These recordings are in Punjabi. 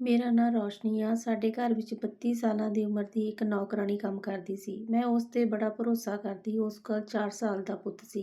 ਮੇਰਾ ਨਾਂ ਰੌਸ਼ਨੀ ਆ। ਸਾਡੇ ਘਰ ਵਿੱਚ 32 ਸਾਲਾਂ ਦੀ ਉਮਰ ਦੀ ਇੱਕ ਨੌਕਰਾਣੀ ਕੰਮ ਕਰਦੀ ਸੀ। ਮੈਂ ਉਸ ਤੇ ਬੜਾ ਭਰੋਸਾ ਕਰਦੀ। ਉਸ ਕੋਲ 4 ਸਾਲ ਦਾ ਪੁੱਤ ਸੀ।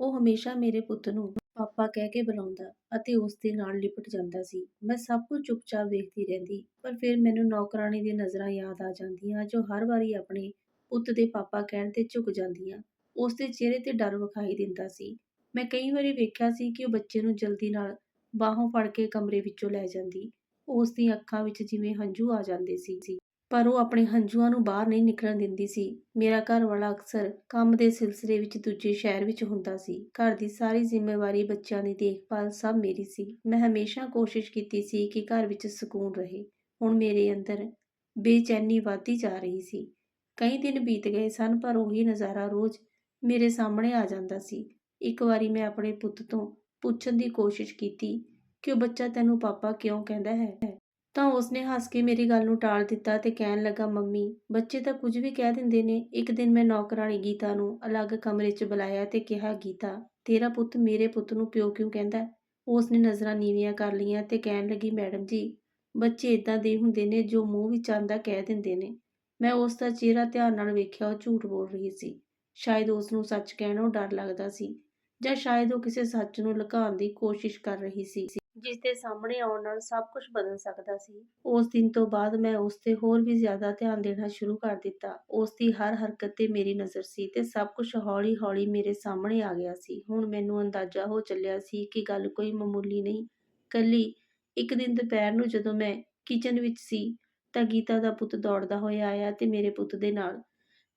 ਉਹ ਹਮੇਸ਼ਾ ਮੇਰੇ ਪੁੱਤ ਨੂੰ ਪਾਪਾ ਕਹਿ ਕੇ ਬੁਲਾਉਂਦਾ ਅਤੇ ਉਸ ਦੇ ਨਾਲ ਲਿਪਟ ਜਾਂਦਾ ਸੀ। ਮੈਂ ਸਭ ਕੁਝ ਚੁੱਪਚਾਪ ਵੇਖਦੀ ਰਹਿੰਦੀ, ਪਰ ਫਿਰ ਮੈਨੂੰ ਨੌਕਰਾਣੀ ਦੀ ਨਜ਼ਰਾਂ ਯਾਦ ਆ ਜਾਂਦੀਆਂ ਜੋ ਹਰ ਵਾਰੀ ਆਪਣੇ ਪੁੱਤ ਦੇ ਪਾਪਾ ਕਹਿਣ ਤੇ ਝੁਕ ਜਾਂਦੀਆਂ। ਉਸ ਦੇ ਚਿਹਰੇ ਤੇ ਡਰ ਵਿਖਾਈ ਦਿੰਦਾ ਸੀ। ਮੈਂ ਕਈ ਵਾਰੀ ਵੇਖਿਆ ਸੀ ਕਿ ਉਹ ਬੱਚੇ ਨੂੰ ਜਲਦੀ ਨਾਲ ਬਾਹੋਂ ਫੜ ਕੇ ਕਮਰੇ ਵਿੱਚੋਂ ਲੈ ਜਾਂਦੀ। ਉਸ ਦੀਆਂ ਅੱਖਾਂ ਵਿੱਚ ਜਿਵੇਂ ਹੰਝੂ ਆ ਜਾਂਦੇ ਸੀ ਪਰ ਉਹ ਆਪਣੇ ਹੰਝੂਆਂ ਨੂੰ ਬਾਹਰ ਨਹੀਂ ਨਿਕਲਣ ਦਿੰਦੀ ਸੀ। ਮੇਰਾ ਘਰ ਵਾਲਾ ਅਕਸਰ ਕੰਮ ਦੇ ਸਿਲਸਿਲੇ ਵਿੱਚ ਦੂਜੇ ਸ਼ਹਿਰ ਵਿੱਚ ਹੁੰਦਾ ਸੀ। ਘਰ ਦੀ ਸਾਰੀ ਜ਼ਿੰਮੇਵਾਰੀ ਬੱਚਿਆਂ ਦੀ ਦੇਖਭਾਲ ਸਭ ਮੇਰੀ ਸੀ। ਮੈਂ ਹਮੇਸ਼ਾ ਕੋਸ਼ਿਸ਼ ਕੀਤੀ ਸੀ ਕਿ ਘਰ ਵਿੱਚ ਸਕੂਨ ਰਹੇ। ਹੁਣ ਮੇਰੇ ਅੰਦਰ ਬੇਚੈਨੀ ਵਧਦੀ ਜਾ ਰਹੀ ਸੀ। ਕਈ ਦਿਨ ਬੀਤ ਗਏ ਸਨ, ਪਰ ਉਹੀ ਨਜ਼ਾਰਾ ਰੋਜ਼ ਮੇਰੇ ਸਾਹਮਣੇ ਆ ਜਾਂਦਾ ਸੀ। ਇੱਕ ਵਾਰੀ ਮੈਂ ਆਪਣੇ ਪੁੱਤ ਤੋਂ ਪੁੱਛਣ ਦੀ ਕੋਸ਼ਿਸ਼ ਕੀਤੀ ਕਿ ਉਹ ਬੱਚਾ ਤੈਨੂੰ ਪਾਪਾ ਕਿਉਂ ਕਹਿੰਦਾ ਹੈ? ਤਾਂ ਉਸਨੇ ਹੱਸ ਕੇ ਮੇਰੀ ਗੱਲ ਨੂੰ ਟਾਲ ਦਿੱਤਾ ਤੇ ਕਹਿਣ ਲੱਗਾ, ਮੰਮੀ, ਬੱਚੇ ਤਾਂ ਕੁਝ ਵੀ ਕਹਿ ਦਿੰਦੇ ਨੇ। ਇੱਕ ਦਿਨ ਮੈਂ ਨੌਕਰਾਣੀ ਗੀਤਾ ਨੂੰ ਅਲੱਗ ਕਮਰੇ 'ਚ ਬੁਲਾਇਆ ਤੇ ਕਿਹਾ, ਗੀਤਾ, ਤੇਰਾ ਪੁੱਤ ਮੇਰੇ ਪੁੱਤ ਨੂੰ ਪਿਓ ਕਿਉਂ ਕਹਿੰਦਾ ਉਸਨੇ ਨਜ਼ਰਾਂ ਨੀਵੀਆਂ ਕਰ ਲਈਆਂ ਤੇ ਕਹਿਣ ਲੱਗੀ, ਮੈਡਮ ਜੀ, ਬੱਚੇ ਇਦਾਂ ਦੇ ਹੁੰਦੇ ਨੇ ਜੋ ਮੂੰਹ ਵਿੱਚ ਆਂਦਾ ਕਹਿ ਦਿੰਦੇ ਨੇ। ਮੈਂ ਉਸ ਦਾ ਚਿਹਰਾ ਧਿਆਨ ਨਾਲ ਵੇਖਿਆ, ਉਹ ਝੂਠ ਬੋਲ ਰਹੀ ਸੀ। ਸ਼ਾਇਦ ਉਸ ਨੂੰ ਸੱਚ ਕਹਿਣੋਂ ਡਰ ਲੱਗਦਾ ਸੀ ਜਾਂ ਸ਼ਾਇਦ ਉਹ ਕਿਸੇ ਸੱਚ ਨੂੰ ਲੁਕਾਉਣ ਦੀ ਕੋਸ਼ਿਸ਼ ਕਰ ਰਹੀ ਸੀ। ਜਿਸ ਦੇ ਸਾਹਮਣੇ ਆਉਣ ਨਾਲ ਸਭ ਕੁਝ ਬਦਲ ਸਕਦਾ ਸੀ। ਉਸ ਦਿਨ ਤੋਂ ਬਾਅਦ ਮੈਂ ਉਸ ਤੇ ਹੋਰ ਵੀ ਜ਼ਿਆਦਾ ਧਿਆਨ ਦੇਣਾ ਸ਼ੁਰੂ ਕਰ ਦਿੱਤਾ। ਉਸ ਦੀ ਹਰ ਹਰਕਤ ਤੇ ਮੇਰੀ ਨਜ਼ਰ ਸੀ ਤੇ ਸਭ ਕੁਝ ਹੌਲੀ-ਹੌਲੀ ਮੇਰੇ ਸਾਹਮਣੇ ਆ ਗਿਆ ਸੀ। ਹੁਣ ਮੈਨੂੰ ਅੰਦਾਜ਼ਾ ਹੋ ਚੱਲਿਆ ਸੀ ਕਿ ਗੱਲ ਕੋਈ ਮਾਮੂਲੀ ਨਹੀਂ। ਕੱਲੀ ਇੱਕ ਦਿਨ ਦੁਪਹਿਰ ਨੂੰ ਜਦੋਂ ਮੈਂ ਕਿਚਨ ਵਿੱਚ ਸੀ ਤਾਂ ਗੀਤਾ ਦਾ ਪੁੱਤ ਦੌੜਦਾ ਹੋਇਆ ਆਇਆ ਤੇ ਮੇਰੇ ਪੁੱਤ ਦੇ ਨਾਲ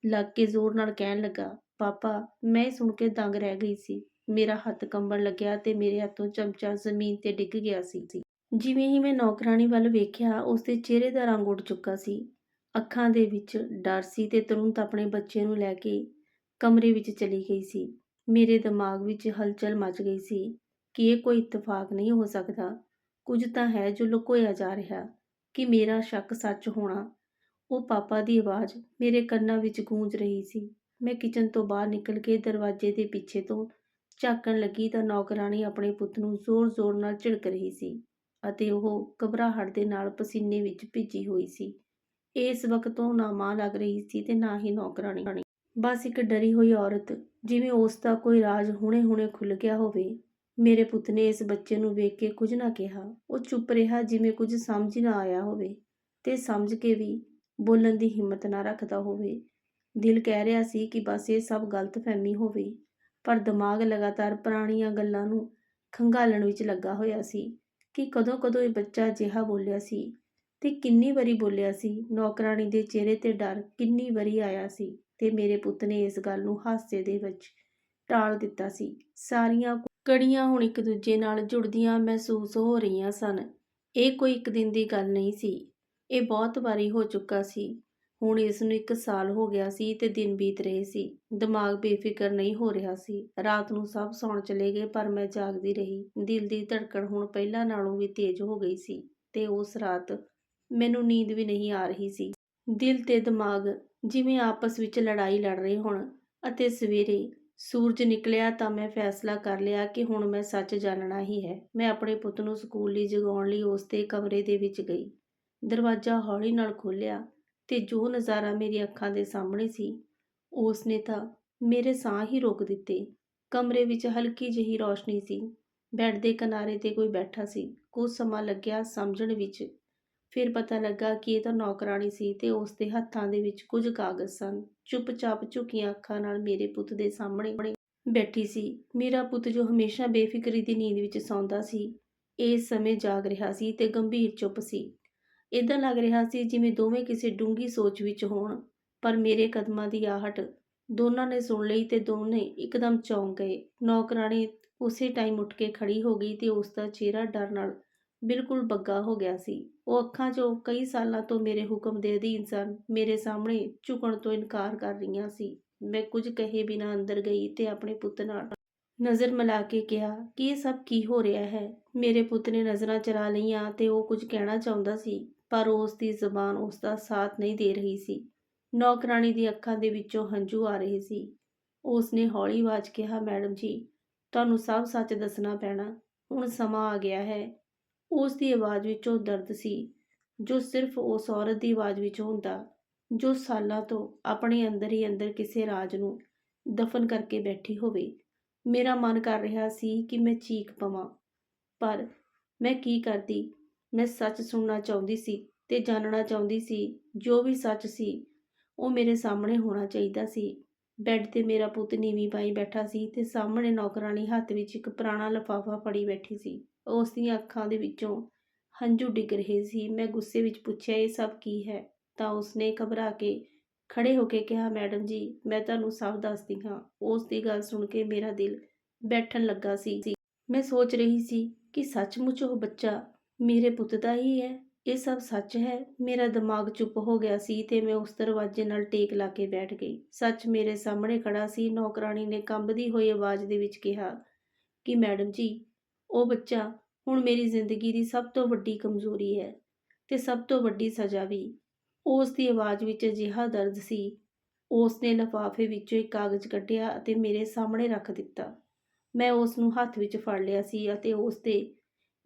ਲੱਗ ਕੇ ਜ਼ੋਰ ਨਾਲ ਕਹਿਣ ਲੱਗਾ, ਪਾਪਾ, ਮੈਂ ਸੁਣ ਕੇ ਦੰਗ ਰਹਿ ਗਈ ਸੀ। ਮੇਰਾ ਹੱਥ ਕੰਬਣ ਲੱਗਿਆ ਤੇ ਮੇਰੇ ਹੱਥੋਂ ਚਮਚਾ ਜ਼ਮੀਨ ਤੇ ਡਿੱਗ ਗਿਆ ਸੀ ਜਿਵੇਂ ਹੀ ਮੈਂ ਨੌਕਰਾਨੀ ਵੱਲ ਵੇਖਿਆ ਉਸ ਦੇ ਚਿਹਰੇ ਦਾ ਰੰਗ ਉੱਡ ਚੁੱਕਾ ਸੀ। ਅੱਖਾਂ ਦੇ ਵਿੱਚ ਡਰ ਸੀ ਤੇ ਤੁਰੰਤ ਆਪਣੇ ਬੱਚੇ ਨੂੰ ਲੈ ਕੇ ਕਮਰੇ ਵਿੱਚ ਚਲੀ ਗਈ ਸੀ। ਮੇਰੇ ਦਿਮਾਗ ਵਿੱਚ ਹਲਚਲ ਮਚ ਗਈ ਸੀ ਕਿ ਇਹ ਕੋਈ ਇਤਫਾਕ ਨਹੀਂ ਹੋ ਸਕਦਾ। ਕੁਝ ਤਾਂ ਹੈ ਜੋ ਲੁਕੋਇਆ ਜਾ ਰਿਹਾ, ਕਿ ਮੇਰਾ ਸ਼ੱਕ ਸੱਚ ਹੋਣਾ। ਉਹ ਪਾਪਾ ਦੀ ਆਵਾਜ਼ ਮੇਰੇ ਕੰਨਾਂ ਵਿੱਚ ਗੂੰਜ ਰਹੀ ਸੀ। ਮੈਂ ਕਿਚਨ ਤੋਂ ਬਾਹਰ ਨਿਕਲ ਕੇ ਦਰਵਾਜ਼ੇ ਦੇ ਪਿੱਛੇ ਤੋਂ ਝਾਕਣ ਲੱਗੀ ਤਾਂ ਨੌਕਰਾਣੀ ਆਪਣੇ ਪੁੱਤ ਨੂੰ ਜ਼ੋਰ-ਜ਼ੋਰ ਨਾਲ ਝਿੜਕ ਰਹੀ ਸੀ ਅਤੇ ਉਹ ਘਬਰਾਹਟ ਦੇ ਨਾਲ ਪਸੀਨੇ ਵਿੱਚ ਭਿੱਜੀ ਹੋਈ ਸੀ। ਇਸ ਵਕਤ ਉਹ ਨਾ ਮਾਂ ਲੱਗ ਰਹੀ ਸੀ ਤੇ ਨਾ ਹੀ ਨੌਕਰਾਣੀ। ਬਸ ਇੱਕ ਡਰੀ ਹੋਈ ਔਰਤ, ਜਿਵੇਂ ਉਸ ਦਾ ਕੋਈ ਰਾਜ ਹੁਣੇ-ਹੁਣੇ ਖੁੱਲ ਗਿਆ ਹੋਵੇ। ਮੇਰੇ ਪੁੱਤ ਨੇ ਇਸ ਬੱਚੇ ਨੂੰ ਵੇਖ ਕੇ ਕੁਝ ਨਾ ਕਿਹਾ। ਉਹ ਚੁੱਪ ਰਿਹਾ ਜਿਵੇਂ ਕੁਝ ਸਮਝ ਨਾ ਆਇਆ ਹੋਵੇ ਤੇ ਸਮਝ ਕੇ ਵੀ ਬੋਲਣ ਦੀ ਹਿੰਮਤ ਨਾ ਰੱਖਦਾ ਹੋਵੇ। ਦਿਲ ਕਹਿ ਰਿਹਾ ਸੀ ਕਿ ਬਸ ਇਹ ਸਭ ਗਲਤਫਹਿਮੀ ਹੋਵੇ। ਪਰ ਦਿਮਾਗ ਲਗਾਤਾਰ ਪੁਰਾਣੀਆਂ ਗੱਲਾਂ ਨੂੰ ਖੰਗਾਲਣ ਵਿੱਚ ਲੱਗਾ ਹੋਇਆ ਸੀ ਕਿ ਕਦੋਂ-ਕਦੋਂ ਇਹ ਬੱਚਾ ਅਜਿਹਾ ਬੋਲਿਆ ਸੀ ਤੇ ਕਿੰਨੀ ਵਾਰੀ ਬੋਲਿਆ ਸੀ, ਨੌਕਰਾਣੀ ਦੇ ਚਿਹਰੇ ਤੇ ਡਰ ਕਿੰਨੀ ਵਾਰੀ ਆਇਆ ਸੀ ਤੇ ਮੇਰੇ ਪੁੱਤ ਨੇ ਇਸ ਗੱਲ ਨੂੰ ਹਾਸੇ ਦੇ ਵਿੱਚ ਟਾਲ ਦਿੱਤਾ ਸੀ। ਸਾਰੀਆਂ ਕੜੀਆਂ ਹੁਣ ਇੱਕ ਦੂਜੇ ਨਾਲ ਜੁੜਦੀਆਂ ਮਹਿਸੂਸ ਹੋ ਰਹੀਆਂ ਸਨ। ਇਹ ਕੋਈ ਇੱਕ ਦਿਨ ਦੀ ਗੱਲ ਨਹੀਂ ਸੀ। ਇਹ ਬਹੁਤ ਵਾਰੀ ਹੋ ਚੁੱਕਾ ਸੀ। ਹੁਣ ਇਸ ਨੂੰ ਇੱਕ ਸਾਲ ਹੋ ਗਿਆ ਸੀ ਤੇ ਦਿਨ ਬੀਤ ਰਹੇ ਸੀ। ਦਿਮਾਗ ਬੇਫਿਕਰ ਨਹੀਂ ਹੋ ਰਿਹਾ ਸੀ। ਰਾਤ ਨੂੰ ਸਭ ਸੌਣ ਚਲੇ ਗਏ, ਪਰ ਮੈਂ ਜਾਗਦੀ ਰਹੀ। ਦਿਲ ਦੀ ਧੜਕਣ ਹੁਣ ਪਹਿਲਾਂ ਨਾਲੋਂ ਵੀ ਤੇਜ਼ ਹੋ ਗਈ ਸੀ ਤੇ ਉਸ ਰਾਤ ਮੈਨੂੰ ਨੀਂਦ ਵੀ ਨਹੀਂ ਆ ਰਹੀ ਸੀ। ਦਿਲ ਤੇ ਦਿਮਾਗ ਜਿਵੇਂ ਆਪਸ ਵਿੱਚ ਲੜਾਈ ਲੜ ਰਹੇ ਹੋਣ ਅਤੇ ਸਵੇਰੇ ਸੂਰਜ ਨਿਕਲਿਆ ਤਾਂ ਮੈਂ ਫੈਸਲਾ ਕਰ ਲਿਆ ਕਿ ਹੁਣ ਮੈਂ ਸੱਚ ਜਾਣਨਾ ਹੀ ਹੈ। ਮੈਂ ਆਪਣੇ ਪੁੱਤ ਨੂੰ ਸਕੂਲ ਲਈ ਜਗਾਉਣ ਲਈ ਉਸ ਦੇ ਕਮਰੇ ਦੇ ਵਿੱਚ ਗਈ। ਦਰਵਾਜ਼ਾ ਹੌਲੀ ਨਾਲ ਖੋਲ੍ਹਿਆ ਤੇ ਜੋ ਨਜ਼ਾਰਾ ਮੇਰੀ ਅੱਖਾਂ ਦੇ ਸਾਹਮਣੇ ਸੀ ਉਸ ਨੇ ਤਾਂ ਮੇਰੇ ਸਾਹ ਹੀ ਰੋਕ ਦਿੱਤੇ। ਕਮਰੇ ਵਿੱਚ ਹਲਕੀ ਜਿਹੀ ਰੋਸ਼ਨੀ ਸੀ। ਬੈੱਡ ਦੇ ਕਿਨਾਰੇ ਤੇ ਕੋਈ ਬੈਠਾ ਸੀ। ਕੁਝ ਸਮਾਂ ਲੱਗਿਆ ਸਮਝਣ ਵਿੱਚ। ਫਿਰ ਪਤਾ ਲੱਗਾ ਕਿ ਇਹ ਤਾਂ ਨੌਕਰਾਣੀ ਸੀ ਤੇ ਉਸ ਦੇ ਹੱਥਾਂ ਦੇ ਵਿੱਚ ਕੁਝ ਕਾਗਜ਼ ਸਨ। ਚੁੱਪਚਾਪ ਝੁਕੀਆਂ ਅੱਖਾਂ ਨਾਲ ਮੇਰੇ ਪੁੱਤ ਦੇ ਸਾਹਮਣੇ ਬੈਠੀ ਸੀ। ਮੇਰਾ ਪੁੱਤ ਜੋ ਹਮੇਸ਼ਾ ਬੇਫਿਕਰੀ ਦੀ ਨੀਂਦ ਵਿੱਚ ਸੌਂਦਾ ਸੀ ਇਸ ਸਮੇਂ ਜਾਗ ਰਿਹਾ ਸੀ ਤੇ ਗੰਭੀਰ ਚੁੱਪ ਸੀ। ਇਦਾਂ ਲੱਗ ਰਿਹਾ ਸੀ ਜਿਵੇਂ ਦੋਵੇਂ ਕਿਸੇ ਡੂੰਗੀ ਸੋਚ ਵਿੱਚ ਹੋਣ, ਪਰ ਮੇਰੇ ਕਦਮਾਂ ਦੀ ਆਹਟ ਦੋਨਾਂ ਨੇ ਸੁਣ ਲਈ ਤੇ ਦੋਨੇ ਇੱਕਦਮ ਚੌਂਕ ਗਏ। ਨੌਕਰਾਣੀ ਉਸੇ ਟਾਈਮ ਉੱਠ ਕੇ ਖੜੀ ਹੋ ਗਈ ਤੇ ਉਸ ਦਾ ਚਿਹਰਾ ਡਰ ਨਾਲ ਬਿਲਕੁਲ ਬੱਗਾ ਹੋ ਗਿਆ ਸੀ। ਉਹ ਅੱਖਾਂ 'ਚੋਂ ਕਈ ਸਾਲਾਂ ਤੋਂ ਮੇਰੇ ਹੁਕਮ ਦੇ ਅਧੀਨ ਸਨ, ਮੇਰੇ ਸਾਹਮਣੇ ਝੁਕਣ ਤੋਂ ਇਨਕਾਰ ਕਰ ਰਹੀਆਂ ਸੀ। ਮੈਂ ਕੁਝ ਕਹੇ ਬਿਨਾ ਅੰਦਰ ਗਈ ਤੇ ਆਪਣੇ ਪੁੱਤ ਨਾਲ ਨਜ਼ਰ ਮਿਲਾ ਕੇ ਕਿਹਾ, ਕਿ ਇਹ ਸਭ ਕੀ ਹੋ ਰਿਹਾ ਹੈ? ਮੇਰੇ ਪੁੱਤ ਨੇ ਨਜ਼ਰਾਂ ਚਲਾ ਲਈਆਂ ਤੇ ਉਹ ਕੁਝ ਕਹਿਣਾ ਚਾਹੁੰਦਾ ਸੀ। ਪਰ ਉਸ ਦੀ ਜ਼ਬਾਨ ਉਸ ਦਾ ਸਾਥ ਨਹੀਂ ਦੇ ਰਹੀ ਸੀ। ਨੌਕਰਾਨੀ ਦੀ ਅੱਖਾਂ ਦੇ ਵਿੱਚੋਂ ਹੰਝੂ ਆ ਰਹੇ ਸੀ। ਉਸ ਨੇ ਹੌਲੀ ਆਵਾਜ਼ ਕਿਹਾ, ਮੈਡਮ ਜੀ, ਤੁਹਾਨੂੰ ਸਭ ਸੱਚ ਦੱਸਣਾ ਪੈਣਾ। ਹੁਣ ਸਮਾਂ ਆ ਗਿਆ ਹੈ ਉਸ ਦੀ ਆਵਾਜ਼ ਵਿੱਚੋਂ ਦਰਦ ਸੀ, ਜੋ ਸਿਰਫ ਉਸ ਔਰਤ ਦੀ ਆਵਾਜ਼ ਵਿੱਚ ਹੁੰਦਾ, ਜੋ ਸਾਲਾਂ ਤੋਂ ਆਪਣੇ ਅੰਦਰ ਹੀ ਅੰਦਰ ਕਿਸੇ ਰਾਜ ਨੂੰ ਦਫਨ ਕਰਕੇ ਬੈਠੀ ਹੋਵੇ। ਮੇਰਾ ਮਨ ਕਰ ਰਿਹਾ ਸੀ ਕਿ ਮੈਂ ਚੀਕ ਪਵਾਂ, ਪਰ ਮੈਂ ਕੀ ਕਰਦੀ? ਮੈਂ ਸੱਚ ਸੁਣਨਾ ਚਾਹੁੰਦੀ ਸੀ ਤੇ ਜਾਣਨਾ ਚਾਹੁੰਦੀ ਸੀ, ਜੋ ਵੀ ਸੱਚ ਸੀ, ਉਹ ਮੇਰੇ ਸਾਹਮਣੇ ਹੋਣਾ ਚਾਹੀਦਾ ਸੀ। ਬੈੱਡ ਤੇ ਮੇਰਾ ਪੁੱਤ ਨੀਵੀਂ ਪਾਈ ਬੈਠਾ ਸੀ ਤੇ ਸਾਹਮਣੇ ਨੌਕਰਾਨੀ ਹੱਥ ਵਿੱਚ ਇੱਕ ਪੁਰਾਣਾ ਲਿਫਾਫਾ ਫੜੀ ਬੈਠੀ ਸੀ। ਉਸ ਦੀਆਂ ਅੱਖਾਂ ਦੇ ਵਿੱਚੋਂ ਹੰਝੂ ਡਿੱਗ ਰਹੇ ਸੀ। ਮੈਂ ਗੁੱਸੇ ਵਿੱਚ ਪੁੱਛਿਆ, ਇਹ ਸਭ ਕੀ ਹੈ? ਤਾਂ ਉਸਨੇ ਘਬਰਾ ਕੇ ਖੜੇ ਹੋ ਕੇ ਕਿਹਾ, ਮੈਡਮ ਜੀ, ਮੈਂ ਤੁਹਾਨੂੰ ਸਭ ਦੱਸਦੀ ਹਾਂ। ਉਸ ਦੀ ਗੱਲ ਸੁਣ ਕੇ ਮੇਰਾ ਦਿਲ ਬੈਠਣ ਲੱਗਾ ਸੀ। ਮੈਂ ਸੋਚ ਰਹੀ ਸੀ ਕਿ ਸੱਚਮੁੱਚ ਉਹ ਬੱਚਾ ਮੇਰੇ ਪੁੱਤ ਦਾ ਹੀ ਹੈ, ਇਹ ਸਭ ਸੱਚ ਹੈ। ਮੇਰਾ ਦਿਮਾਗ ਚੁੱਪ ਹੋ ਗਿਆ ਸੀ ਤੇ ਮੈਂ ਉਸ ਦਰਵਾਜ਼ੇ ਨਾਲ ਟੇਕ ਲਾ ਕੇ ਬੈਠ ਗਈ। ਸੱਚ ਮੇਰੇ ਸਾਹਮਣੇ ਖੜਾ ਸੀ ਨੌਕਰਾਨੀ ਨੇ ਕੰਬਦੀ ਹੋਈ ਆਵਾਜ਼ ਦੇ ਵਿੱਚ ਕਿਹਾ, ਕਿ ਮੈਡਮ ਜੀ, ਉਹ ਬੱਚਾ ਹੁਣ ਮੇਰੀ ਜ਼ਿੰਦਗੀ ਦੀ ਸਭ ਤੋਂ ਵੱਡੀ ਕਮਜ਼ੋਰੀ ਹੈ ਤੇ ਸਭ ਤੋਂ ਵੱਡੀ ਸਜ਼ਾ ਵੀ। ਉਸ ਦੀ ਆਵਾਜ਼ ਵਿੱਚ ਅਜਿਹਾ ਦਰਦ ਸੀ। ਉਸ ਨੇ ਲਿਫਾਫੇ ਵਿੱਚੋਂ ਇੱਕ ਕਾਗਜ਼ ਕੱਢਿਆ ਅਤੇ ਮੇਰੇ ਸਾਹਮਣੇ ਰੱਖ ਦਿੱਤਾ। ਮੈਂ ਉਸ ਨੂੰ ਹੱਥ ਵਿੱਚ ਫੜ ਲਿਆ ਸੀ ਅਤੇ ਉਸ ਤੇ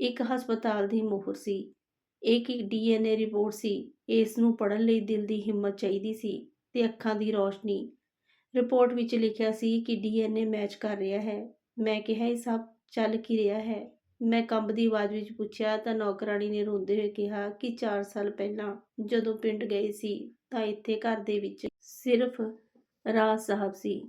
ਇੱਕ ਹਸਪਤਾਲ ਦੀ ਮੋਹਰ ਸੀ। ਇਹ ਇੱਕ ਡੀਐਨਏ ਰਿਪੋਰਟ ਸੀ? ਇਸ ਨੂੰ ਪੜ੍ਹਨ ਲਈ ਦਿਲ ਦੀ ਹਿੰਮਤ ਚਾਹੀਦੀ ਸੀ ਤੇ ਅੱਖਾਂ ਦੀ ਰੋਸ਼ਨੀ। ਰਿਪੋਰਟ ਵਿੱਚ ਲਿਖਿਆ ਸੀ ਕਿ ਡੀਐਨਏ ਮੈਚ ਕਰ ਰਿਹਾ ਹੈ। ਮੈਂ ਕਿਹਾ, ਇਹ ਸਭ ਚੱਲ ਕੀ ਰਿਹਾ ਹੈ? ਮੈਂ ਕੰਬਦੀ ਆਵਾਜ਼ ਵਿੱਚ ਪੁੱਛਿਆ, ਤਾਂ ਨੌਕਰਾਣੀ ਨੇ ਰੋਂਦੇ ਹੋਏ ਕਿਹਾ ਕਿ 4 ਸਾਲ ਪਹਿਲਾਂ ਜਦੋਂ ਪਿੰਡ ਗਏ ਸੀ, ਤਾਂ ਇੱਥੇ ਘਰ ਦੇ ਵਿੱਚ ਸਿਰਫ ਰਾਜ ਸਾਹਿਬ ਸੀ।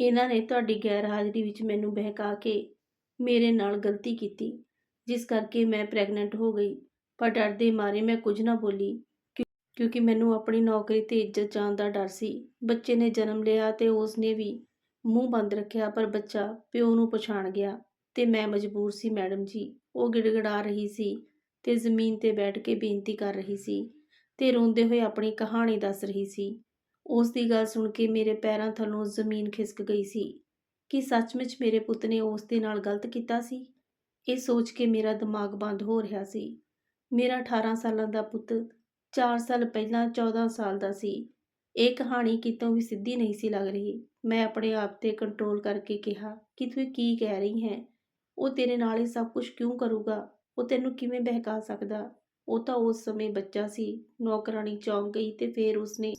ਇਹਨਾਂ ਨੇ ਤੁਹਾਡੀ ਗੈਰ ਹਾਜ਼ਰੀ ਵਿੱਚ ਮੈਨੂੰ ਬਹਿਕਾ ਕੇ ਮੇਰੇ ਨਾਲ ਗਲਤੀ ਕੀਤੀ। ਜਿਸ ਕਰਕੇ ਮੈਂ ਪ੍ਰੈਗਨੈਂਟ ਹੋ ਗਈ। ਪਰ ਡਰ ਦੇ ਮਾਰੇ ਮੈਂ ਕੁਝ ਨਾ ਬੋਲੀ, ਕਿਉਂ- ਕਿਉਂਕਿ ਮੈਨੂੰ ਆਪਣੀ ਨੌਕਰੀ ਤੇ ਇੱਜ਼ਤ ਜਾਣ ਦਾ ਡਰ ਸੀ। ਬੱਚੇ ਨੇ ਜਨਮ ਲਿਆ ਤੇ ਉਸ ਨੇ ਵੀ ਮੂੰਹ ਬੰਦ ਰੱਖਿਆ, ਪਰ ਬੱਚਾ ਪਿਓ ਨੂੰ ਪਛਾਣ ਗਿਆ ਤੇ ਮੈਂ ਮਜਬੂਰ ਸੀ ਮੈਡਮ ਜੀ। ਉਹ ਗਿੜਗੜਾ ਰਹੀ ਸੀ ਤੇ ਜ਼ਮੀਨ ਤੇ ਬੈਠ ਕੇ ਬੇਨਤੀ ਕਰ ਰਹੀ ਸੀ ਤੇ ਰੋਂਦੇ ਹੋਏ ਆਪਣੀ ਕਹਾਣੀ ਦੱਸ ਰਹੀ ਸੀ। ਉਸ ਦੀ ਗੱਲ ਸੁਣ ਕੇ ਮੇਰੇ ਪੈਰਾਂ ਥੱਲੋਂ ਜ਼ਮੀਨ ਖਿਸਕ ਗਈ ਸੀ। ਕਿ ਸੱਚਮੁੱਚ ਮੇਰੇ ਪੁੱਤ ਨੇ ਉਸ ਦੇ ਨਾਲ ਗਲਤ ਕੀਤਾ ਸੀ? ਇਹ ਸੋਚ ਕੇ ਮੇਰਾ ਦਿਮਾਗ ਬੰਦ ਹੋ ਰਿਹਾ ਸੀ। ਮੇਰਾ 18 ਸਾਲਾਂ ਦਾ ਪੁੱਤ 4 ਸਾਲ ਪਹਿਲਾਂ 14 ਸਾਲ ਦਾ ਸੀ। ਇਹ ਕਹਾਣੀ ਕਿਤੋਂ ਵੀ ਸਿੱਧੀ ਨਹੀਂ ਸੀ ਲੱਗ ਰਹੀ। ਮੈਂ ਆਪਣੇ ਆਪ ਤੇ ਕੰਟਰੋਲ ਕਰਕੇ ਕਿਹਾ, ਕਿ ਤੂੰ ਕੀ ਕਹਿ ਰਹੀ ਹੈ? ਉਹ ਤੇਰੇ ਨਾਲ ਇਹ ਸਭ ਕੁਝ ਕਿਉਂ ਕਰੂਗਾ? ਉਹ ਤੈਨੂੰ ਕਿਵੇਂ ਬਹਿਕਾ ਸਕਦਾ? ਉਹ ਤਾਂ ਉਸ ਸਮੇਂ ਬੱਚਾ ਸੀ। ਨੌਕਰਾਨੀ ਚੌਂਕ ਗਈ ਤੇ ਫਿਰ ਉਸਨੇ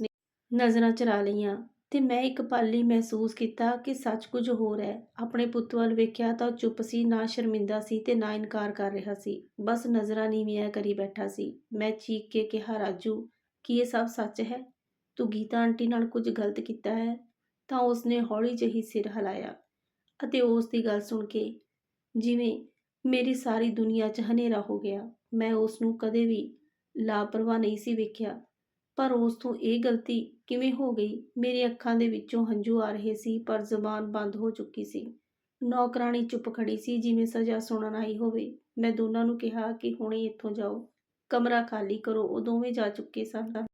ਨਜ਼ਰਾਂ ਚਰਾ ਲਈਆਂ। ਤੇ ਮੈਂ ਇੱਕ ਪਲ ਲਈ ਮਹਿਸੂਸ ਕੀਤਾ ਕਿ ਸੱਚ ਕੁਝ ਹੋਰ ਹੈ। ਆਪਣੇ ਪੁੱਤ ਵੱਲ ਵੇਖਿਆ ਤਾਂ ਉਹ ਚੁੱਪ ਸੀ, ਨਾ ਸ਼ਰਮਿੰਦਾ ਸੀ ਤੇ ਨਾ ਇਨਕਾਰ ਕਰ ਰਿਹਾ ਸੀ। ਬਸ ਨਜ਼ਰਾਂ ਨੀਵੀਆਂ ਕਰੀ ਬੈਠਾ ਸੀ। ਮੈਂ ਚੀਕ ਕੇ ਕਿਹਾ, ਰਾਜੂ, ਕੀ ਇਹ ਸਭ ਸੱਚ ਹੈ? ਤੂੰ ਗੀਤਾ ਆਂਟੀ ਨਾਲ ਕੁਝ ਗਲਤ ਕੀਤਾ ਹੈ? ਤਾਂ ਉਸਨੇ ਹੌਲੀ ਜਿਹੀ ਸਿਰ ਹਿਲਾਇਆ ਅਤੇ ਉਸ ਦੀ ਗੱਲ ਸੁਣ ਕੇ, ਜਿਵੇਂ ਮੇਰੀ ਸਾਰੀ ਦੁਨੀਆ 'ਚ ਹਨੇਰਾ ਹੋ ਗਿਆ, ਮੈਂ ਉਸ ਨੂੰ ਕਦੇ ਵੀ ਲਾਪਰਵਾਹ ਨਹੀਂ ਸੀ ਵੇਖਿਆ। ਪਰ ਉਸ ਤੋਂ ਇਹ ਗਲਤੀ ਕਿਵੇਂ ਹੋ ਗਈ? ਮੇਰੀ ਅੱਖਾਂ ਦੇ ਵਿੱਚੋਂ ਹੰਝੂ ਆ ਰਹੇ ਸੀ, ਪਰ ਜ਼ੁਬਾਨ ਬੰਦ ਹੋ ਚੁੱਕੀ ਸੀ। ਨੌਕਰਾਣੀ ਚੁੱਪ ਖੜੀ ਸੀ, ਜਿਵੇਂ ਸਜ਼ਾ ਸੁਣਨ ਆਈ ਹੋਵੇ। ਮੈਂ ਦੋਨਾਂ ਨੂੰ ਕਿਹਾ ਕਿ ਹੁਣੇ ਇੱਥੋਂ ਜਾਓ। ਕਮਰਾ ਖਾਲੀ ਕਰੋ, ਉਹ ਦੋਵੇਂ ਜਾ ਚੁੱਕੇ ਸਨ।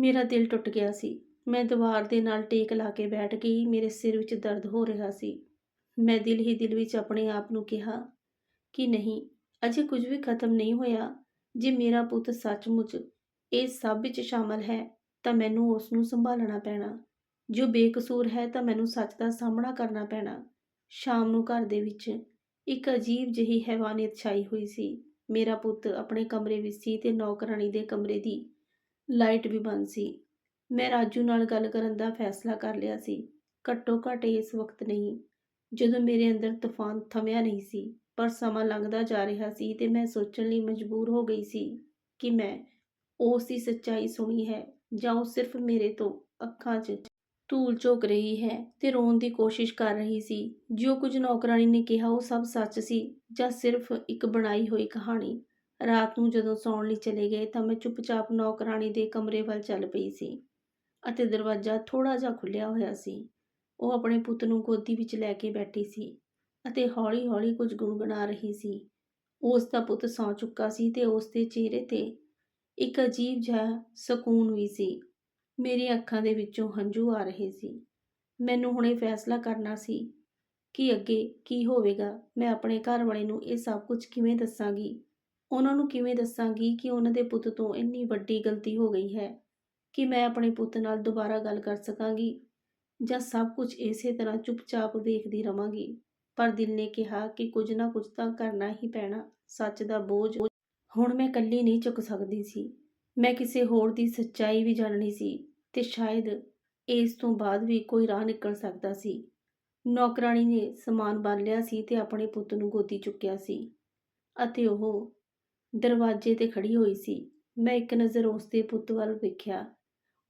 ਮੇਰਾ ਦਿਲ ਟੁੱਟ ਗਿਆ ਸੀ। ਮੈਂ ਦੀਵਾਰ ਦੇ ਨਾਲ ਟੇਕ ਲਾ ਕੇ ਬੈਠ ਗਈ। ਮੇਰੇ ਸਿਰ ਵਿੱਚ ਦਰਦ ਹੋ ਰਿਹਾ ਸੀ। ਮੈਂ ਦਿਲ ਹੀ ਦਿਲ ਵਿੱਚ ਆਪਣੇ ਆਪ ਨੂੰ ਕਿਹਾ ਕਿ ਨਹੀਂ, ਅਜੇ ਕੁਝ ਵੀ ਖਤਮ ਨਹੀਂ ਹੋਇਆ। ਜੇ ਮੇਰਾ ਪੁੱਤ ਸੱਚਮੁੱਚ ਇਹ ਸਭ ਵਿੱਚ ਸ਼ਾਮਲ ਹੈ, ਤਾਂ ਮੈਨੂੰ ਉਸ ਨੂੰ ਸੰਭਾਲਣਾ ਪੈਣਾ। ਜੋ ਬੇਕਸੂਰ ਹੈ, ਤਾਂ ਮੈਨੂੰ ਸੱਚ ਦਾ ਸਾਹਮਣਾ ਕਰਨਾ ਪੈਣਾ। ਸ਼ਾਮ ਨੂੰ ਘਰ ਦੇ ਵਿੱਚ ਇੱਕ ਅਜੀਬ ਜਿਹੀ ਹੈਵਾਨੀਅਤ ਛਾਈ ਹੋਈ ਸੀ। ਮੇਰਾ ਪੁੱਤ ਆਪਣੇ ਕਮਰੇ ਵਿੱਚ ਸੀ ਤੇ ਨੌਕਰਾਣੀ ਦੇ ਕਮਰੇ ਦੀ ਲਾਈਟ ਵੀ ਬੰਦ ਸੀ। ਮੈਂ ਰਾਜੂ ਨਾਲ ਗੱਲ ਕਰਨ ਦਾ ਫੈਸਲਾ ਕਰ ਲਿਆ ਸੀ। ਘੱਟੋ ਘੱਟ ਇਸ ਵਕਤ ਨਹੀਂ, ਜਦੋਂ ਮੇਰੇ ਅੰਦਰ ਤੂਫਾਨ ਥਮਿਆ ਨਹੀਂ ਸੀ, ਪਰ ਸਮਾਂ ਲੰਘਦਾ ਜਾ ਰਿਹਾ ਸੀ ਤੇ ਮੈਂ ਸੋਚਣ ਲਈ ਮਜਬੂਰ ਹੋ ਗਈ ਸੀ ਕਿ ਮੈਂ ਉਸ ਦੀ ਸੱਚਾਈ ਸੁਣੀ ਹੈ ਜਾਂ ਉਹ ਸਿਰਫ ਮੇਰੇ ਤੋਂ ਅੱਖਾਂ 'ਚ ਧੂਲ ਝੋਕ ਰਹੀ ਹੈ ਤੇ ਰੋਣ ਦੀ ਕੋਸ਼ਿਸ਼ ਕਰ ਰਹੀ ਸੀ। ਜੋ ਕੁਝ ਨੌਕਰਾਨੀ ਨੇ ਕਿਹਾ, ਉਹ ਸਭ ਸੱਚ ਸੀ ਜਾਂ ਸਿਰਫ ਇੱਕ ਬਣਾਈ ਹੋਈ ਕਹਾਣੀ? ਰਾਤ ਨੂੰ ਜਦੋਂ ਸੌਣ ਲਈ ਚਲੇ ਗਏ ਤਾਂ ਮੈਂ ਚੁੱਪਚਾਪ ਨੌਕਰਾਨੀ ਦੇ ਕਮਰੇ ਵੱਲ ਚੱਲ ਪਈ ਸੀ ਅਤੇ ਦਰਵਾਜ਼ਾ ਥੋੜਾ ਜਿਹਾ ਖੁੱਲਿਆ ਹੋਇਆ ਸੀ। ਉਹ ਆਪਣੇ ਪੁੱਤ ਨੂੰ ਗੋਦੀ ਵਿੱਚ ਲੈ ਕੇ ਬੈਠੀ ਸੀ ਅਤੇ ਹੌਲੀ-ਹੌਲੀ ਕੁਝ ਗੁੰਗਣਾ ਰਹੀ ਸੀ। ਉਸ ਦਾ ਪੁੱਤ ਸੌਂ ਚੁੱਕਾ ਸੀ ਤੇ ਉਸ ਦੇ ਚਿਹਰੇ ਤੇ ਇੱਕ ਅਜੀਬ ਜਿਹਾ ਸਕੂਨ ਵੀ ਸੀ। ਮੇਰੀਆਂ ਅੱਖਾਂ ਦੇ ਵਿੱਚੋਂ ਹੰਝੂ ਆ ਰਹੇ ਸੀ। ਮੈਨੂੰ ਹੁਣੇ ਫੈਸਲਾ ਕਰਨਾ ਸੀ ਕਿ ਅੱਗੇ ਕੀ ਹੋਵੇਗਾ। ਮੈਂ ਆਪਣੇ ਘਰ ਵਾਲੇ ਨੂੰ ਇਹ ਸਭ ਕੁਝ ਕਿਵੇਂ ਦੱਸਾਂਗੀ? ਉਹਨਾਂ ਨੂੰ ਕਿਵੇਂ ਦੱਸਾਂਗੀ ਕਿ ਉਹਨਾਂ ਦੇ ਪੁੱਤ ਤੋਂ ਇੰਨੀ ਵੱਡੀ ਗਲਤੀ ਹੋ ਗਈ ਹੈ ਕਿ ਮੈਂ ਆਪਣੇ ਪੁੱਤ ਨਾਲ ਦੁਬਾਰਾ ਗੱਲ ਕਰ ਸਕਾਂਗੀ ਜਾਂ ਸਭ ਕੁਝ ਇਸੇ ਤਰ੍ਹਾਂ ਚੁੱਪਚਾਪ ਵੇਖਦੀ ਰਵਾਂਗੀ। ਪਰ ਦਿਲ ਨੇ ਕਿਹਾ ਕਿ ਕੁਝ ਨਾ ਕੁਝ ਤਾਂ ਕਰਨਾ ਹੀ ਪੈਣਾ। ਸੱਚ ਦਾ ਬੋਝ ਹੁਣ ਮੈਂ ਇਕੱਲੀ ਨਹੀਂ ਚੁੱਕ ਸਕਦੀ ਸੀ। ਮੈਂ ਕਿਸੇ ਹੋਰ ਦੀ ਸੱਚਾਈ ਵੀ ਜਾਣਨੀ ਸੀ ਤੇ ਸ਼ਾਇਦ ਇਸ ਤੋਂ ਬਾਅਦ ਵੀ ਕੋਈ ਰਾਹ ਨਿਕਲ ਸਕਦਾ ਸੀ। ਨੌਕਰਾਣੀ ਨੇ ਸਮਾਨ ਬੰਨ ਲਿਆ ਸੀ ਤੇ ਆਪਣੇ ਪੁੱਤ ਨੂੰ ਗੋਦੀ ਚੁੱਕਿਆ ਸੀ ਅਤੇ ਉਹ ਦਰਵਾਜ਼ੇ ਤੇ ਖੜੀ ਹੋਈ ਸੀ। ਮੈਂ ਇੱਕ ਨਜ਼ਰ ਉਸ ਦੇ ਪੁੱਤ ਵੱਲ ਵੇਖਿਆ।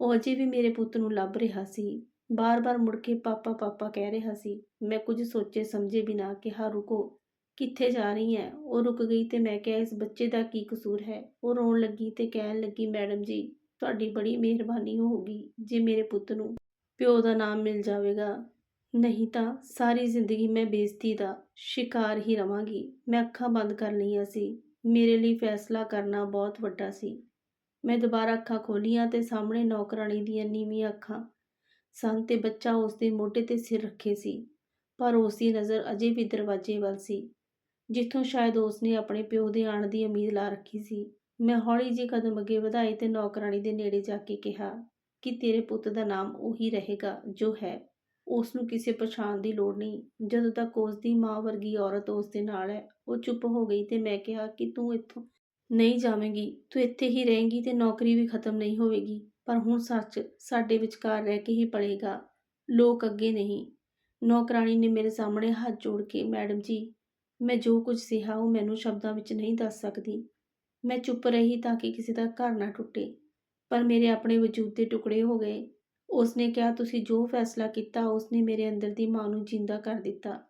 ਉਹ ਅਜੇ ਵੀ ਮੇਰੇ ਪੁੱਤ ਨੂੰ ਲੱਭ ਰਿਹਾ ਸੀ। ਬਾਰ-ਬਾਰ ਮੁੜ ਕੇ ਪਾਪਾ ਪਾਪਾ ਕਹਿ ਰਿਹਾ ਸੀ। ਮੈਂ ਕੁਝ ਸੋਚੇ ਸਮਝੇ ਬਿਨਾਂ ਕਿਹਾ, ਰੁਕੋ। ਕਿੱਥੇ ਜਾ ਰਹੀ ਹੈ? ਉਹ ਰੁਕ ਗਈ ਤੇ ਮੈਂ ਕਿਹਾ, ਇਸ ਬੱਚੇ ਦਾ ਕੀ ਕਸੂਰ ਹੈ? ਉਹ ਰੋਣ ਲੱਗੀ ਤੇ ਕਹਿਣ ਲੱਗੀ, ਮੈਡਮ ਜੀ, ਤੁਹਾਡੀ ਬੜੀ ਮਿਹਰਬਾਨੀ ਹੋਊਗੀ। ਜੇ ਮੇਰੇ ਪੁੱਤ ਨੂੰ ਪਿਓ ਦਾ ਨਾਮ ਮਿਲ ਜਾਵੇਗਾ, ਨਹੀਂ ਤਾਂ ਸਾਰੀ ਜ਼ਿੰਦਗੀ ਮੈਂ ਬੇਇੱਜ਼ਤੀ ਦਾ ਸ਼ਿਕਾਰ ਹੀ ਰਵਾਂਗੀ। ਮੈਂ ਅੱਖਾਂ ਬੰਦ ਕਰ ਲਈਆਂ ਸੀ। ਮੇਰੇ ਲਈ ਫੈਸਲਾ ਕਰਨਾ ਬਹੁਤ ਵੱਡਾ ਸੀ। ਮੈਂ ਦੁਬਾਰਾ ਅੱਖਾਂ ਖੋਲੀਆਂ ਤੇ ਸਾਹਮਣੇ ਨੌਕਰਾਣੀ ਦੀਆਂ ਨੀਵੀਆਂ ਅੱਖਾਂ ਸਨ ਤੇ ਬੱਚਾ ਉਸ ਦੇ ਮੋਢੇ ਤੇ ਸਿਰ ਰੱਖੇ ਸੀ। ਪਰ ਉਸ ਦੀ ਨਜ਼ਰ ਅਜੇ ਵੀ ਦਰਵਾਜ਼ੇ ਵੱਲ ਸੀ। ਜਿੱਥੋਂ ਸ਼ਾਇਦ ਉਸਨੇ ਆਪਣੇ ਪਿਓ ਦੇ ਆਉਣ ਦੀ ਉਮੀਦ ਲਾ ਰੱਖੀ ਸੀ। ਮੈਂ ਹੌਲੀ ਜਿਹੇ ਕਦਮ ਅੱਗੇ ਵਧਾਏ ਤੇ ਨੌਕਰਾਣੀ ਦੇ ਨੇੜੇ ਜਾ ਕੇ ਕਿਹਾ ਕਿ ਤੇਰੇ ਪੁੱਤ ਦਾ ਨਾਮ ਉਹੀ ਰਹੇਗਾ ਜੋ ਹੈ। ਉਸ ਨੂੰ ਕਿਸੇ ਪਛਾਣ ਦੀ ਲੋੜ ਨਹੀਂ। ਜਦੋਂ ਤੱਕ ਉਸ ਦੀ ਮਾਂ ਵਰਗੀ ਔਰਤ ਉਸ ਦੇ ਨਾਲ ਹੈ, ਉਹ ਚੁੱਪ ਹੋ ਗਈ ਤੇ ਮੈਂ ਕਿਹਾ ਕਿ ਤੂੰ ਇੱਥੋਂ ਨਹੀਂ ਜਾਵੇਂਗੀ। ਤੂੰ ਇੱਥੇ ਹੀ ਰਹੇਂਗੀ ਤੇ ਨੌਕਰੀ ਵੀ ਖਤਮ ਨਹੀਂ ਹੋਵੇਗੀ। ਪਰ ਹੁਣ ਸੱਚ ਸਾਡੇ ਵਿਚਕਾਰ ਰਹਿ ਕੇ ਹੀ ਪਲੇਗਾ। ਲੋਕ ਅੱਗੇ ਨਹੀਂ। ਨੌਕਰਾਣੀ ਨੇ ਮੇਰੇ ਸਾਹਮਣੇ ਹੱਥ ਜੋੜ ਕੇ, ਮੈਡਮ ਜੀ ਮੈਂ ਜੋ ਕੁਝ ਸਿਹਾ ਉਹ ਮੈਨੂੰ ਸ਼ਬਦਾਂ ਵਿੱਚ ਨਹੀਂ ਦੱਸ ਸਕਦੀ। ਮੈਂ ਚੁੱਪ ਰਹੀ ਤਾਂ ਕਿ ਕਿਸੇ ਦਾ ਘਰ ਨਾ ਟੁੱਟੇ, ਪਰ ਮੇਰੇ ਆਪਣੇ ਵਜੂਦ ਦੇ ਟੁਕੜੇ ਹੋ ਗਏ। ਉਸਨੇ ਕਿਹਾ, ਤੁਸੀਂ ਜੋ ਫੈਸਲਾ ਕੀਤਾ, ਉਸਨੇ ਮੇਰੇ ਅੰਦਰ ਦੀ ਮਾਂ ਨੂੰ ਜਿੰਦਾ ਕਰ ਦਿੱਤਾ।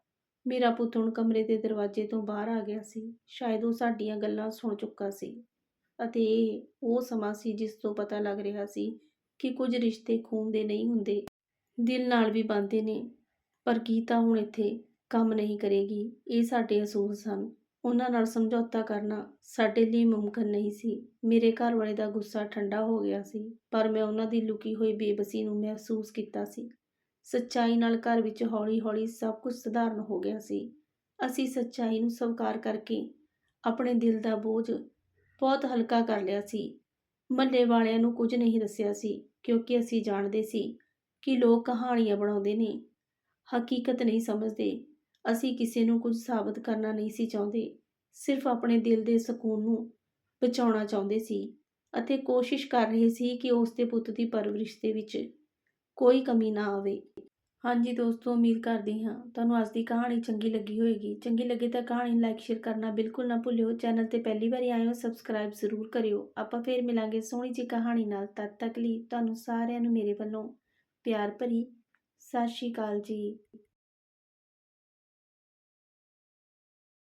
ਮੇਰਾ ਪੁੱਤ ਹੁਣ ਕਮਰੇ ਦੇ ਦਰਵਾਜ਼ੇ ਤੋਂ ਬਾਹਰ ਆ ਗਿਆ ਸੀ। ਸ਼ਾਇਦ ਉਹ ਸਾਡੀਆਂ ਗੱਲਾਂ ਸੁਣ ਚੁੱਕਾ ਸੀ। ਅਤੇ ਇਹ ਉਹ ਸਮਾਂ ਸੀ ਜਿਸ ਤੋਂ ਪਤਾ ਲੱਗ ਰਿਹਾ ਸੀ ਕਿ ਕੁਝ ਰਿਸ਼ਤੇ ਖੂਨ ਦੇ ਨਹੀਂ ਹੁੰਦੇ। ਦਿਲ ਨਾਲ ਵੀ ਬਣਦੇ ਨੇ। ਪਰ ਗੀਤਾ ਹੁਣ ਇੱਥੇ ਕੰਮ ਨਹੀਂ ਕਰੇਗੀ, ਇਹ ਸਾਡੇ ਅਸੂਲ ਸਨ। ਉਹਨਾਂ ਨਾਲ ਸਮਝੌਤਾ ਕਰਨਾ ਸਾਡੇ ਲਈ ਮੁਮਕਨ ਨਹੀਂ ਸੀ। ਮੇਰੇ ਘਰ ਵਾਲੇ ਦਾ ਗੁੱਸਾ ਠੰਡਾ ਹੋ ਗਿਆ ਸੀ, ਪਰ ਮੈਂ ਉਹਨਾਂ ਦੀ ਲੁਕੀ ਹੋਈ ਬੇਬਸੀ ਨੂੰ ਮਹਿਸੂਸ ਕੀਤਾ ਸੀ। ਸੱਚਾਈ ਨਾਲ ਘਰ ਵਿੱਚ ਹੌਲੀ-ਹੌਲੀ ਸਭ ਕੁਝ ਸਧਾਰਨ ਹੋ ਗਿਆ ਸੀ। ਅਸੀਂ ਸੱਚਾਈ ਨੂੰ ਸਵੀਕਾਰ ਕਰਕੇ ਆਪਣੇ ਦਿਲ ਦਾ ਬੋਝ ਬਹੁਤ ਹਲਕਾ ਕਰ ਲਿਆ ਸੀ। ਮੱਲੇ ਵਾਲਿਆਂ ਨੂੰ ਕੁਝ ਨਹੀਂ ਦੱਸਿਆ ਸੀ, ਕਿਉਂਕਿ ਅਸੀਂ ਜਾਣਦੇ ਸੀ ਕਿ ਲੋਕ ਕਹਾਣੀਆਂ ਬਣਾਉਂਦੇ ਨੇ। ਹਕੀਕਤ ਨਹੀਂ ਸਮਝਦੇ। ਅਸੀਂ ਕਿਸੇ ਨੂੰ ਕੁਝ ਸਾਬਤ ਕਰਨਾ ਨਹੀਂ ਸੀ ਚਾਹੁੰਦੇ। ਸਿਰਫ ਆਪਣੇ ਦਿਲ ਦੇ ਸਕੂਨ ਨੂੰ ਬਚਾਉਣਾ ਚਾਹੁੰਦੇ ਸੀ ਅਤੇ ਕੋਸ਼ਿਸ਼ ਕਰ ਰਹੇ ਸੀ ਕਿ ਉਸ ਦੇ ਪੁੱਤ ਦੀ ਪਰਵਰਿਸ਼ ਦੇ ਵਿੱਚ ਕੋਈ ਕਮੀ ਨਾ ਆਵੇ। ਹਾਂਜੀ ਦੋਸਤੋ, ਉਮੀਦ ਕਰਦੀ ਹਾਂ ਤੁਹਾਨੂੰ ਅੱਜ ਦੀ ਕਹਾਣੀ ਚੰਗੀ ਲੱਗੀ ਹੋਵੇਗੀ ਚੰਗੀ ਲੱਗੇ ਤਾਂ ਕਹਾਣੀ ਲਾਈਕ ਸ਼ੇਅਰ ਕਰਨਾ ਬਿਲਕੁਲ ਨਾ ਭੁੱਲਿਓ। ਚੈਨਲ ਤੇ ਪਹਿਲੀ ਵਾਰੀ ਆਏ ਹੋ ਸਬਸਕ੍ਰਾਈਬ ਜ਼ਰੂਰ ਕਰਿਓ। ਆਪਾਂ ਫੇਰ ਮਿਲਾਂਗੇ ਸੋਹਣੀ ਜੀ ਕਹਾਣੀ ਨਾਲ। ਤਦ ਤੱਕ ਲਈ ਤੁਹਾਨੂੰ ਸਾਰਿਆਂ ਨੂੰ ਮੇਰੇ ਵੱਲੋਂ ਪਿਆਰ ਭਰੀ। ਸਤਿ ਸ਼੍ਰੀ ਅਕਾਲ ਜੀ।